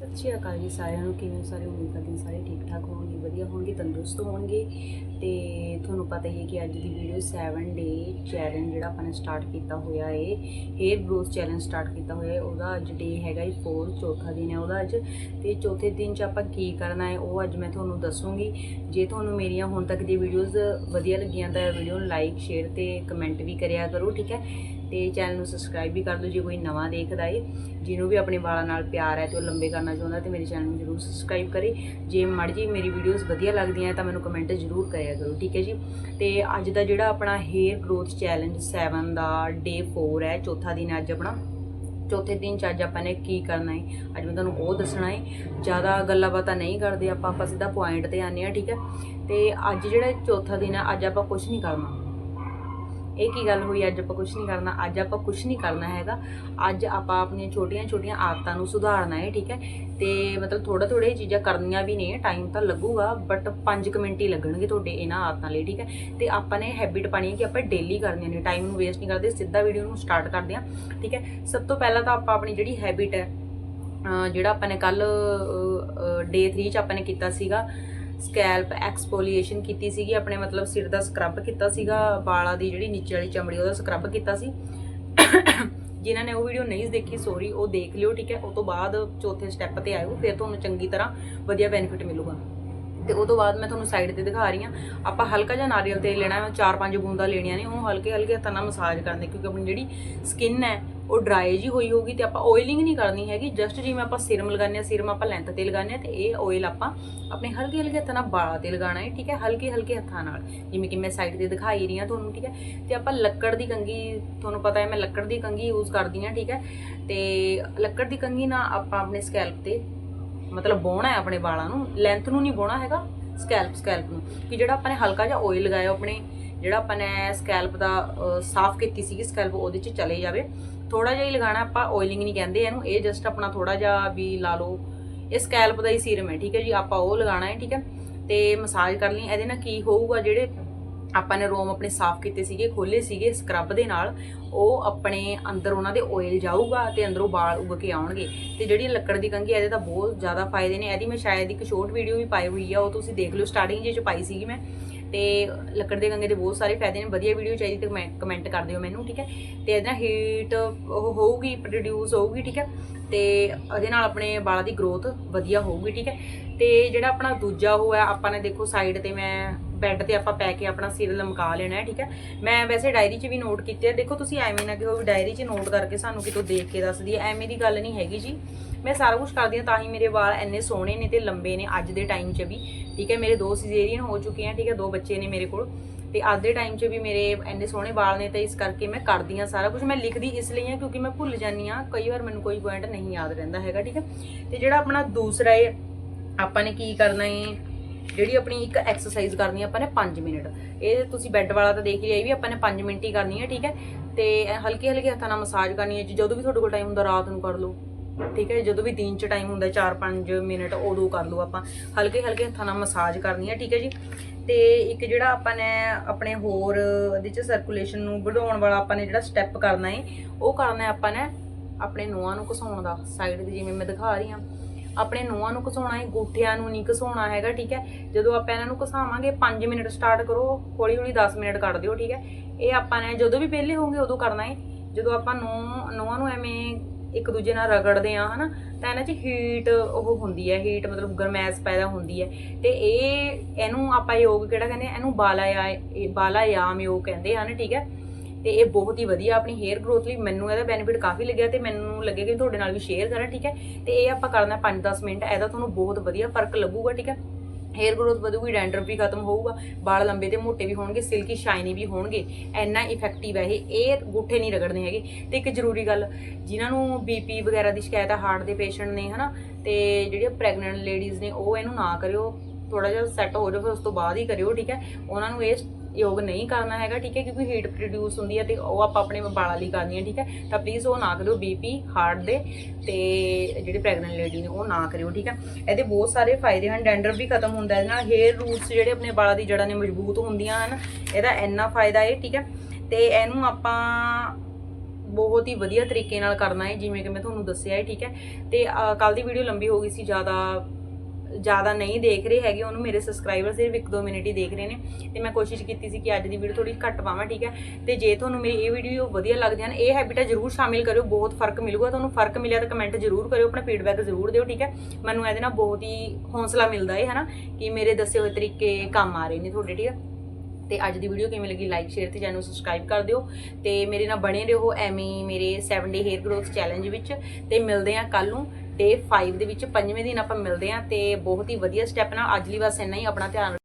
ਸਤਿ ਸ਼੍ਰੀ ਅਕਾਲ ਜੀ ਸਾਰਿਆਂ ਨੂੰ, ਕਿਵੇਂ ਸਾਰੇ ਉਮੀਦ ਕਰਦੀ ਹਾਂ ਸਾਰੇ ਠੀਕ ਠਾਕ ਹੋਣਗੇ ਵਧੀਆ ਹੋਣਗੇ ਤੰਦਰੁਸਤ ਹੋਣਗੇ ਤੇ ਤੁਹਾਨੂੰ ਪਤਾ ਹੀ ਹੈ ਕਿ ਅੱਜ ਦੀ ਵੀਡੀਓ 7 ਡੇ ਚੈਲੰਜ ਜਿਹੜਾ ਆਪਾਂ ਨੇ ਸਟਾਰਟ ਕੀਤਾ ਹੋਇਆ ਏ ਹੇਅਰ ਗਰੋਥ ਚੈਲੰਜ ਸਟਾਰਟ ਕੀਤਾ ਹੋਇਆ ਹੈ ਉਹਦਾ ਅੱਜ ਡੇ ਹੈਗਾ ਜੀ 4 ਚੌਥਾ ਦਿਨ ਹੈ ਉਹਦਾ ਅੱਜ। ਤੇ ਚੌਥੇ ਦਿਨ 'ਚ ਆਪਾਂ ਕੀ ਕਰਨਾ ਹੈ ਉਹ ਅੱਜ ਮੈਂ ਤੁਹਾਨੂੰ ਦੱਸੂਗੀ। ਜੇ ਤੁਹਾਨੂੰ ਮੇਰੀਆਂ ਹੁਣ ਤੱਕ ਦੀ ਵੀਡੀਓਜ਼ ਵਧੀਆ ਲੱਗੀਆਂ ਤਾਂ ਵੀਡੀਓ ਨੂੰ ਲਾਈਕ ਸ਼ੇਅਰ ਤੇ ਕਮੈਂਟ ਵੀ ਕਰਿਆ ਕਰੋ, ਠੀਕ ਹੈ? ਤੇ ਚੈਨਲ ਨੂੰ ਸਬਸਕ੍ਰਾਈਬ ਵੀ ਕਰ ਦਿਓ ਜੇ ਕੋਈ ਨਵਾਂ ਦੇਖਦਾ ਏ, ਜਿਹਨੂੰ ਵੀ ਆਪਣੇ ਵਾਲਾਂ ਨਾਲ ਪਿਆਰ ਹੈ ਤੇ ਉਹ ਲੰਬੇ ਕਰਨਾ ਚਾਹੁੰਦਾ ਤੇ ਮੇਰੇ ਚੈਨਲ ਨੂੰ ਜਰੂਰ ਸਬਸਕ੍ਰਾਈਬ ਕਰੇ। ਜੇ ਮੜ ਜੀ ਮੇਰੀ ਵੀਡੀਓਜ਼ ਵਧੀਆ ਲੱਗਦੀਆਂ ਤਾਂ ਮੈਨੂੰ ਕਮੈਂਟ ਜ਼ਰੂਰ ਕਰਿਆ ਕਰੋ, ਠੀਕ ਹੈ ਜੀ? ਤੇ ਅੱਜ ਦਾ ਜਿਹੜਾ ਆਪਣਾ ਹੇਅਰ ਗਰੋਥ ਚੈਲੰਜ 7 ਦਾ ਡੇ 4 ਹੈ, ਚੌਥਾ ਦਿਨ ਅੱਜ ਆਪਣਾ। ਚੌਥੇ ਦਿਨ ਚ ਅੱਜ ਆਪਾਂ ਨੇ ਕੀ ਕਰਨਾ ਹੈ ਅੱਜ ਮੈਂ ਤੁਹਾਨੂੰ ਉਹ ਦੱਸਣਾ ਹੈ ਜ਼ਿਆਦਾ ਗੱਲਾਂ ਬਾਤਾਂ ਨਹੀਂ ਕਰਦੇ, ਆਪਾਂ ਆਪਾਂ ਸਿੱਧਾ ਪੁਆਇੰਟ ਤੇ ਆਨੇ ਆ ਠੀਕ ਹੈ? ਤੇ ਅੱਜ ਜਿਹੜਾ ਚੌਥਾ ਦਿਨ ਹੈ, ਅੱਜ ਆਪਾਂ ਕੁਝ ਨਹੀਂ ਕਰਨਾ। ਇਹ ਕੀ ਗੱਲ ਹੋਈ? ਅੱਜ ਆਪਾਂ ਕੁਝ ਨਹੀਂ ਕਰਨਾ। ਅੱਜ ਆਪਾਂ ਕੁਝ ਨਹੀਂ ਕਰਨਾ ਹੈਗਾ। ਅੱਜ ਆਪਾਂ ਆਪਣੀਆਂ ਛੋਟੀਆਂ-ਛੋਟੀਆਂ ਆਦਤਾਂ ਨੂੰ ਸੁਧਾਰਨਾ ਹੈ, ਠੀਕ ਹੈ? ਤੇ ਮਤਲਬ ਥੋੜਾ ਥੋੜਾ ਇਹ ਚੀਜ਼ਾਂ ਕਰਨੀਆਂ ਵੀ ਨੇ ਟਾਈਮ ਤਾਂ ਲੱਗੂਗਾ ਬਟ 5 ਮਿੰਟ ਹੀ ਲੱਗਣਗੇ ਤੁਹਾਡੇ ਇਹਨਾਂ ਆਦਤਾਂ ਲਈ, ਠੀਕ ਹੈ? ਤੇ ਆਪਾਂ ਨੇ ਹੈਬਿਟ ਪਾਣੀ ਹੈ ਕਿ ਆਪਾਂ ਡੇਲੀ ਕਰਨੀਆਂ ਨੇ। ਟਾਈਮ ਨੂੰ ਵੇਸਟ ਨਹੀਂ ਕਰਦੇ, ਸਿੱਧਾ ਵੀਡੀਓ ਨੂੰ ਸਟਾਰਟ ਕਰਦੇ ਹਾਂ, ਠੀਕ ਹੈ? ਸਭ ਤੋਂ ਪਹਿਲਾਂ ਤਾਂ ਆਪਾਂ ਆਪਣੀ ਜਿਹੜੀ ਹੈਬਿਟ ਹੈ ਜਿਹੜਾ ਆਪਾਂ ਨੇ ਕੱਲ ਡੇ 3 ਚ ਆਪਾਂ ਨੇ ਕੀਤਾ ਸੀਗਾ ਸਕੈਲਪ ਐਕਸਪੋਲੀਏਸ਼ਨ ਕੀਤੀ ਸੀਗੀ, ਆਪਣੇ ਮਤਲਬ ਸਿਰ ਦਾ ਸਕਰਬ ਕੀਤਾ ਸੀਗਾ, ਵਾਲਾਂ ਦੀ ਜਿਹੜੀ ਨੀਚੇ ਵਾਲੀ ਚਮੜੀ, ਉਹਦਾ ਸਕਰਬ ਕੀਤਾ ਸੀ। ਜਿਨ੍ਹਾਂ ਨੇ ਉਹ ਵੀਡੀਓ ਨਹੀਂ ਦੇਖੀ ਸੋਰੀ ਉਹ ਦੇਖ ਲਿਓ, ਠੀਕ ਹੈ। ਉਸ ਤੋਂ ਬਾਅਦ ਚੌਥੇ ਸਟੈਪ ਤੇ ਆਇਓ, ਫਿਰ ਤੁਹਾਨੂੰ ਚੰਗੀ ਤਰ੍ਹਾਂ ਵਧੀਆ ਬੈਨੀਫਿਟ ਮਿਲੂਗਾ। ਤੇ ਉਹ ਤੋਂ ਬਾਅਦ ਮੈਂ ਤੁਹਾਨੂੰ ਸਾਈਡ ਤੇ ਦਿਖਾ ਰਹੀ ਹਾਂ। ਆਪਾਂ ਹਲਕਾ ਜਿਹਾ ਨਾਰੀਅਲ ਤੇਲ ਲੈਣਾ ਹੈ, ਚਾਰ ਪੰਜ ਬੂੰਦਾਂ ਲੈਣੀਆਂ ਨੇ। ਉਹਨੂੰ ਹਲਕੇ ਹਲਕੇ ਹੱਥਾਂ ਨਾਲ ਮਸਾਜ ਕਰਨੀ ਕਿਉਂਕਿ ਆਪਣੀ ਜਿਹੜੀ ਸਕਿਨ ਹੈ, ਉਹ ਡਰਾਈ ਜੀ ਹੋਈ ਹੋਊਗੀ ਤੇ ਆਪਾਂ ਆਇਲਿੰਗ ਨਹੀਂ ਕਰਨੀ ਹੈਗੀ। ਜਸਟ ਜਿਵੇਂ ਆਪਾਂ ਸਿਰਮ ਲਗਾਉਂਦੇ ਆ ਸਿਰਮ ਆਪਾਂ ਲੈਂਥ ਤੇ ਲਗਾਉਂਦੇ ਆ ਤੇ ਇਹ ਆਇਲ ਆਪਾਂ ਆਪਣੇ ਹਲਕੇ ਹਲਕੇ ਹੱਥਾਂ ਨਾਲ ਬਾਲਾਂ ਤੇ ਲਗਾਉਣਾ ਹੈ, ਠੀਕ ਹੈ? ਹਲਕੇ ਹਲਕੇ ਹੱਥਾਂ ਨਾਲ। ਜਿਵੇਂ ਕਿ ਮੈਂ ਸਾਈਡ ਤੇ ਦਿਖਾਈ ਰਹੀ ਹਾਂ ਤੁਹਾਨੂੰ, ਠੀਕ ਹੈ? ਤੇ ਆਪਾਂ ਲੱਕੜ ਦੀ ਕੰਗੀ ਤੁਹਾਨੂੰ ਪਤਾ ਹੈ ਮੈਂ ਲੱਕੜ ਦੀ ਕੰਗੀ ਯੂਜ਼ ਕਰਦੀ ਹਾਂ, ਠੀਕ ਹੈ? ਤੇ ਲੱਕੜ ਦੀ ਕੰਗੀ ਨਾਲ ਆਪਾਂ ਆਪਣੇ ਸਕੈਲਪ ਤੇ ਮਤਲਬ ਬੋਣਾ ਹੈ ਆਪਣੇ ਵਾਲਾਂ ਨੂੰ ਲੈਂਥ ਨੂੰ ਨਹੀਂ ਬੋਣਾ ਹੈਗਾ ਸਕੈਲਪ ਸਕੈਲਪ ਨੂੰ। ਕਿ ਜਿਹੜਾ ਆਪਾਂ ਨੇ ਹਲਕਾ ਜਿਹਾ ਆਇਲ ਲਗਾਇਆ ਆਪਣੇ, ਜਿਹੜਾ ਆਪਾਂ ਨੇ ਸਕੈਲਪ ਦਾ ਸਾਫ਼ ਕੀਤੀ ਸੀਗੀ ਸਕੈਲਪ ਉਹਦੇ 'ਚ ਚਲੇ ਜਾਵੇ। ਥੋੜਾ ਜਿਹਾ ਹੀ ਲਗਾਣਾ ਆਪਾਂ ਆਇਲਿੰਗ ਨਹੀਂ ਕਹਿੰਦੇ ਇਹਨੂੰ, ਇਹ ਜਸਟ ਆਪਣਾ ਥੋੜਾ ਜਿਹਾ ਵੀ ਲਾ ਲਓ। ਇਹ ਸਕੈਲਪ ਦਾ ਹੀ ਸੀਰਮ ਹੈ, ਠੀਕ ਹੈ ਜੀ, ਆਪਾਂ ਉਹ ਲਗਾਣਾ ਹੈ, ਠੀਕ ਹੈ। ਤੇ ਮਸਾਜ ਕਰ ਲਈ, ਇਹਦੇ ਨਾਲ ਕੀ ਹੋਊਗਾ, ਜਿਹੜੇ ਆਪਾਂ ਨੇ ਰੋਮ ਆਪਣੇ ਸਾਫ਼ ਕੀਤੇ ਸੀਗੇ ਖੋਲੇ ਸੀਗੇ ਸਕਰਬ ਦੇ ਨਾਲ, ਉਹ ਆਪਣੇ ਅੰਦਰ ਉਹਨਾਂ ਦੇ ਆਇਲ ਜਾਊਗਾ ਤੇ ਅੰਦਰੋਂ ਵਾਲ ਉੱਗ ਕੇ ਆਉਣਗੇ। ਤੇ ਜਿਹੜੀ ਲੱਕੜ ਦੀ ਕੰਘੀ ਇਹਦੇ ਤਾਂ ਬਹੁਤ ਜ਼ਿਆਦਾ ਫਾਇਦੇ ਨੇ। ਇਹਦੀ ਮੈਂ ਸ਼ਾਇਦ ਇੱਕ ਸ਼ੋਰਟ ਵੀਡੀਓ ਵੀ ਪਾਈ ਹੋਈ ਆ, ਉਹ ਤੁਸੀਂ ਦੇਖ ਲਿਓ ਸਟਾਰਟਿੰਗ ਜਿਹੇ ਚ ਪਾਈ ਸੀਗੀ ਮੈਂ। ਤੇ ਲੱਕੜ ਦੇ ਕੰਘੇ ਦੇ ਬਹੁਤ ਸਾਰੇ ਫਾਇਦੇ ਨੇ, ਵਧੀਆ ਵੀਡੀਓ ਚਾਹੀਦੀ ਤੇ ਕਮੈਂਟ ਕਰ ਦਿਓ ਮੈਨੂੰ, ਠੀਕ ਹੈ? ਤੇ ਇਹਦੇ ਨਾਲ ਹੀਟ ਉਹ ਹੋਊਗੀ ਪ੍ਰੋਡਿਊਸ ਹੋਊਗੀ, ਠੀਕ ਹੈ? ਤੇ ਇਹਦੇ ਨਾਲ ਆਪਣੇ ਵਾਲਾਂ ਦੀ ਗਰੋਥ ਵਧੀਆ ਹੋਊਗੀ, ਠੀਕ ਹੈ? ਤੇ ਜਿਹੜਾ ਆਪਣਾ ਦੂਜਾ ਉਹ ਹੈ, ਆਪਾਂ ਨੇ ਦੇਖੋ ਸਾਈਡ ਤੇ ਮੈਂ ਬੈੱਡ ਤੇ ਆਪਾਂ ਪੈ ਕੇ ਆਪਣਾ ਸਿਰ ਲਮਕਾ ਲੈਣਾ ਹੈ, ਠੀਕ ਹੈ? ਮੈਂ ਵੈਸੇ ਡਾਇਰੀ 'ਚ ਵੀ ਨੋਟ ਕੀਤੇ ਆ। ਦੇਖੋ, ਤੁਸੀਂ ਐਵੇਂ ਨਾ ਕਿਹੋ ਵੀ ਡਾਇਰੀ 'ਚ ਨੋਟ ਕਰਕੇ ਸਾਨੂੰ ਕਿਤੋਂ ਦੇਖ ਕੇ ਦੱਸਦੀ ਹੈ ਐਵੇਂ ਦੀ ਗੱਲ ਨਹੀਂ ਹੈਗੀ ਜੀ। ਮੈਂ ਸਾਰਾ ਕੁਝ ਕਰਦੀ ਹਾਂ, ਤਾਂ ਹੀ ਮੇਰੇ ਵਾਲ ਇੰਨੇ ਸੋਹਣੇ ਨੇ ਤੇ ਲੰਬੇ ਨੇ ਅੱਜ ਦੇ ਟਾਈਮ 'ਚ ਵੀ। ਠੀਕ ਹੈ, ਮੇਰੇ ਦੋ ਸਿਜ਼ੇਰੀਅਨ ਹੋ ਚੁੱਕੇ ਆ, ਠੀਕ ਹੈ, ਦੋ ਬੱਚੇ ਨੇ ਮੇਰੇ ਕੋਲ। ਤੇ ਅੱਜ ਦੇ ਟਾਈਮ 'ਚ ਵੀ ਮੇਰੇ ਇੰਨੇ ਸੋਹਣੇ ਵਾਲ ਨੇ ਤਾਂ ਇਸ ਕਰਕੇ ਮੈਂ ਕਰਦੀ ਹਾਂ ਸਾਰਾ ਕੁਝ ਮੈਂ ਲਿਖਦੀ ਇਸ ਲਈ ਹਾਂ ਕਿਉਂਕਿ ਮੈਂ ਭੁੱਲ ਜਾਂਦੀ ਹਾਂ। ਕਈ ਵਾਰ ਮੈਨੂੰ ਕੋਈ ਪੁਆਇੰਟ ਨਹੀਂ ਯਾਦ ਰਹਿੰਦਾ ਹੈਗਾ, ਠੀਕ ਹੈ? ਤੇ ਜਿਹੜਾ ਆਪਣਾ ਦੂਸਰਾ ਹੈ ਆਪਾਂ ਨੇ ਕੀ ਕਰਨਾ ਹੈ ਜਿਹੜੀ ਆਪਣੀ ਇੱਕ ਐਕਸਰਸਾਈਜ਼ ਕਰਨੀ ਹੈ ਆਪਾਂ ਨੇ 5 ਮਿੰਟ। ਇਹ ਤੁਸੀਂ ਬੈੱਡ ਵਾਲਾ ਤਾਂ ਦੇਖ ਲਿਆ, ਇਹ ਵੀ ਆਪਾਂ ਨੇ 5 ਮਿੰਟ ਹੀ ਕਰਨੀ ਹੈ ਠੀਕ ਹੈ? ਤੇ ਹਲਕੇ ਹਲਕੇ ਹੱਥਾਂ ਨਾਲ ਮਸਾਜ ਕਰਨੀ ਹੈ, ਜਦੋਂ ਵੀ ਤੁਹਾਡੇ ਕੋਲ ਟਾਈਮ ਹੁੰਦਾ ਰਾਤ ਨੂੰ ਕਰ ਲਓ। ਠੀਕ ਹੈ, ਜਦੋਂ ਵੀ ਦਿਨ ਚ ਟਾਈਮ ਹੁੰਦਾ 4-5 ਮਿੰਟ ਉਦੋਂ ਕਰ ਲਓ ਆਪਾਂ। ਹਲਕੇ ਹਲਕੇ ਹੱਥਾਂ ਨਾਲ ਮਸਾਜ ਕਰਨੀ ਹੈ, ਠੀਕ ਹੈ ਜੀ? ਤੇ ਇੱਕ ਜਿਹੜਾ ਆਪਾਂ ਨੇ ਆਪਣੇ ਹੋਰ ਇਹਦੇ ਚ ਸਰਕੂਲੇਸ਼ਨ ਨੂੰ ਵਧਾਉਣ ਵਾਲਾ ਆਪਾਂ ਨੇ ਜਿਹੜਾ ਸਟੈਪ ਕਰਨਾ ਹੈ, ਉਹ ਕਰਨਾ ਹੈ ਆਪਾਂ ਨੇ ਆਪਣੇ ਨੂੰਹਾਂ ਨੂੰ ਘਸਾਉਣ ਦਾ। ਸਾਈਡ ਤੇ ਜਿਵੇਂ ਮੈਂ ਦਿਖਾ ਰਹੀ ਹਾਂ। ਆਪਣੇ ਨੂੰਹਾਂ ਨੂੰ ਘਸਾਉਣਾ ਹੈ, ਗੂਠਿਆਂ ਨੂੰ ਨਹੀਂ ਘਸਾਉਣਾ ਹੈਗਾ, ਠੀਕ ਹੈ? ਜਦੋਂ ਆਪਾਂ ਇਹਨਾਂ ਨੂੰ ਘਸਾਵਾਂਗੇ 5 ਮਿੰਟ ਸਟਾਰਟ ਕਰੋ, ਹੌਲੀ ਹੌਲੀ 10 ਮਿੰਟ ਕੱਢ ਦਿਓ, ਠੀਕ ਹੈ? ਇਹ ਆਪਾਂ ਨੇ ਜਦੋਂ ਵੀ ਵਿਹਲੇ ਹੋਗੇ ਉਦੋਂ ਕਰਨਾ ਹੈ। ਜਦੋਂ ਆਪਾਂ ਨੂੰ, ਨੂੰਹਾਂ ਨੂੰ ਐਵੇਂ ਇੱਕ ਦੂਜੇ ਨਾਲ ਰਗੜਦੇ ਆ ਹਨਾ, ਤਾਂ ਇਹਨਾਂ 'ਚ ਹੀਟ ਉਹ ਹੁੰਦੀ ਹੈ ਹੀਟ ਮਤਲਬ ਗਰਮੈਸ਼ ਪੈਦਾ ਹੁੰਦੀ ਹੈ। ਤੇ ਇਹ, ਇਹਨੂੰ ਆਪਾਂ ਯੋਗ ਕਿਹੜਾ ਕਹਿੰਦੇ ਇਹਨੂੰ ਬਾਲਾਯਾ ਇਹ ਬਾਲਾਯਾਮ ਯੋਗ ਕਹਿੰਦੇ ਹਨ, ਠੀਕ ਹੈ? ਤੇ ਇਹ ਬਹੁਤ ਹੀ ਵਧੀਆ ਆਪਣੀ ਹੇਅਰ ਗਰੋਥ ਲਈ ਮੈਨੂੰ ਇਹਦਾ ਬੈਨੀਫਿਟ ਕਾਫੀ ਲੱਗਿਆ ਤੇ ਮੈਨੂੰ ਲੱਗਿਆ ਕਿ ਤੁਹਾਡੇ ਨਾਲ ਵੀ ਸ਼ੇਅਰ ਕਰਾਂ, ਠੀਕ ਹੈ? ਤੇ ਇਹ ਆਪਾਂ ਕਰਨਾ 5-10 ਮਿੰਟ, ਇਹਦਾ ਤੁਹਾਨੂੰ ਬਹੁਤ ਵਧੀਆ ਫ਼ਰਕ ਲੱਗੂਗਾ, ਠੀਕ ਹੈ? ਹੇਅਰ ਗਰੋਥ ਵਧੂਗੀ ਡੈਂਡਰਫ ਵੀ ਖਤਮ ਹੋਊਗਾ, ਵਾਲ ਲੰਬੇ ਤੇ ਮੋਟੇ ਵੀ ਹੋਣਗੇ ਸਿਲਕੀ ਸ਼ਾਈਨੀ ਵੀ ਹੋਣਗੇ, ਇੰਨਾ ਇਫੈਕਟਿਵ ਹੈ ਇਹ ਇਹ ਗੁੱਠੇ ਨਹੀਂ ਰਗੜਨੇ ਹੈਗੇ। ਤੇ ਇੱਕ ਜ਼ਰੂਰੀ ਗੱਲ, ਜਿਨ੍ਹਾਂ ਨੂੰ ਬੀਪੀ ਵਗੈਰਾ ਦੀ ਸ਼ਿਕਾਇਤ ਹੈ ਹਾਰਟ ਦੇ ਪੇਸ਼ੈਂਟ ਨੇ, ਹਨਾ, ਤੇ ਜਿਹੜੀਆਂ ਪ੍ਰੈਗਨੈਂਟ ਲੇਡੀਜ਼ ਨੇ, ਉਹ ਇਹਨੂੰ ਨਾ ਕਰਿਓ। ਥੋੜਾ ਜਿਹਾ ਸੈੱਟ ਹੋ ਜਾਵੇ ਫਿਰ ਉਸ ਤੋਂ ਬਾਅਦ ਹੀ ਕਰਿਓ, ਠੀਕ ਹੈ? ਉਹਨਾਂ ਨੂੰ ਇਹ ਯੋਗ ਨਹੀਂ ਕਰਨਾ ਹੈਗਾ, ਠੀਕ ਹੈ? ਕਿਉਂਕਿ ਹੀਟ ਪ੍ਰੋਡਿਊਸ ਹੁੰਦੀ ਹੈ ਤੇ ਉਹ ਆਪਾਂ ਆਪਣੇ ਵਾਲਾਂ ਲਈ ਕਰਨੀ ਹੈ, ਠੀਕ ਹੈ? ਤਾਂ ਪਲੀਜ਼ ਉਹ ਨਾ ਕਰਿਓ ਬੀਪੀ ਹਾਰਟ ਦੇ ਤੇ ਜਿਹੜੇ ਪ੍ਰੈਗਨੈਂਟ ਲੇਡੀ ਨੇ ਉਹ ਨਾ ਕਰਿਓ, ਠੀਕ ਹੈ? ਇਹਦੇ ਬਹੁਤ ਸਾਰੇ ਫਾਇਦੇ ਹਨ ਡੈਂਡਰ ਵੀ ਖਤਮ ਹੁੰਦਾ ਇਹਦੇ ਨਾਲ ਹੇਅਰ ਰੂਟਸ ਜਿਹੜੇ ਆਪਣੇ ਵਾਲਾਂ ਦੀ ਜੜ੍ਹਾਂ ਨੇ ਮਜ਼ਬੂਤ ਹੁੰਦੀਆਂ ਹਨ, ਇਹਦਾ ਇੰਨਾ ਫਾਇਦਾ ਹੈ, ਠੀਕ ਹੈ? ਤੇ ਇਹਨੂੰ ਆਪਾਂ ਬਹੁਤ ਹੀ ਵਧੀਆ ਤਰੀਕੇ ਨਾਲ ਕਰਨਾ ਹੈ, ਜਿਵੇਂ ਕਿ ਮੈਂ ਤੁਹਾਨੂੰ ਦੱਸਿਆ ਹੈ, ਠੀਕ ਹੈ? ਤੇ ਕੱਲ ਦੀ ਵੀਡੀਓ ਲੰਬੀ ਹੋ ਗਈ ਸੀ, ਜ਼ਿਆਦਾ ਜ਼ਿਆਦਾ ਨਹੀਂ ਦੇਖ ਰਹੇ ਹੈਗੇ, ਉਹਨੂੰ ਮੇਰੇ ਸਬਸਕ੍ਰਾਈਬਰ ਸਿਰਫ 1-2 ਮਿੰਟ ਹੀ ਦੇਖ ਰਹੇ ਨੇ। ਤੇ ਮੈਂ ਕੋਸ਼ਿਸ਼ ਕੀਤੀ ਸੀ ਕਿ ਅੱਜ ਦੀ ਵੀਡੀਓ ਥੋੜੀ ਘੱਟ ਪਾਵਾਂ, ਠੀਕ ਹੈ? ਤੇ ਜੇ ਤੁਹਾਨੂੰ ਮੇਰੀ ਇਹ ਵੀਡੀਓ ਵਧੀਆ ਲੱਗਦੀ ਹਨ, ਇਹ ਹੈਬਿਟਾਂ ਜ਼ਰੂਰ ਸ਼ਾਮਿਲ ਕਰਿਓ, ਬਹੁਤ ਫ਼ਰਕ ਮਿਲੂਗਾ। ਤੁਹਾਨੂੰ ਫ਼ਰਕ ਮਿਲਿਆ ਤਾਂ ਕਮੈਂਟ ਜ਼ਰੂਰ ਕਰਿਓ, ਆਪਣਾ ਫੀਡਬੈਕ ਜ਼ਰੂਰ ਦਿਓ, ਠੀਕ ਹੈ? ਮੈਨੂੰ ਇਹਦੇ ਨਾਲ ਬਹੁਤ ਹੀ ਹੌਸਲਾ ਮਿਲਦਾ ਹੈ ਹਨਾ? ਕਿ ਮੇਰੇ ਦੱਸੇ ਹੋਏ ਤਰੀਕੇ ਕੰਮ ਆ ਰਹੇ ਨੇ ਤੁਹਾਡੇ, ਠੀਕ ਹੈ? ਤੇ ਅੱਜ ਦੀ ਵੀਡੀਓ ਕਿਵੇਂ ਲੱਗੀ ਲਾਈਕ ਸ਼ੇਅਰ ਤੇ ਚੈਨਲ ਸਬਸਕ੍ਰਾਈਬ ਕਰ ਦਿਓ। ਤੇ ਮੇਰੇ ਨਾਲ ਬਣੇ ਰਹੋ ਐਵੇਂ ਹੀ ਮੇਰੇ 7 ਡੇ ਹੇਅਰ ਗਰੋਥ ਚੈਲੰਜ ਵਿੱਚ। ਤੇ ਮਿਲਦੇ ਆ ਕੱਲ ਨੂੰ। ਤੇ 5 ਦੇ ਵਿੱਚ ਪੰਜਵੇਂ ਦਿਨ ਆਪਾਂ ਮਿਲਦੇ ਆ ਤੇ ਬਹੁਤ ਹੀ ਵਧੀਆ ਸਟੈਪ ਨਾਲ ਅੱਜ ਲਈ ਬਸ ਇੰਨਾ ਹੀ, ਆਪਣਾ ਧਿਆਨ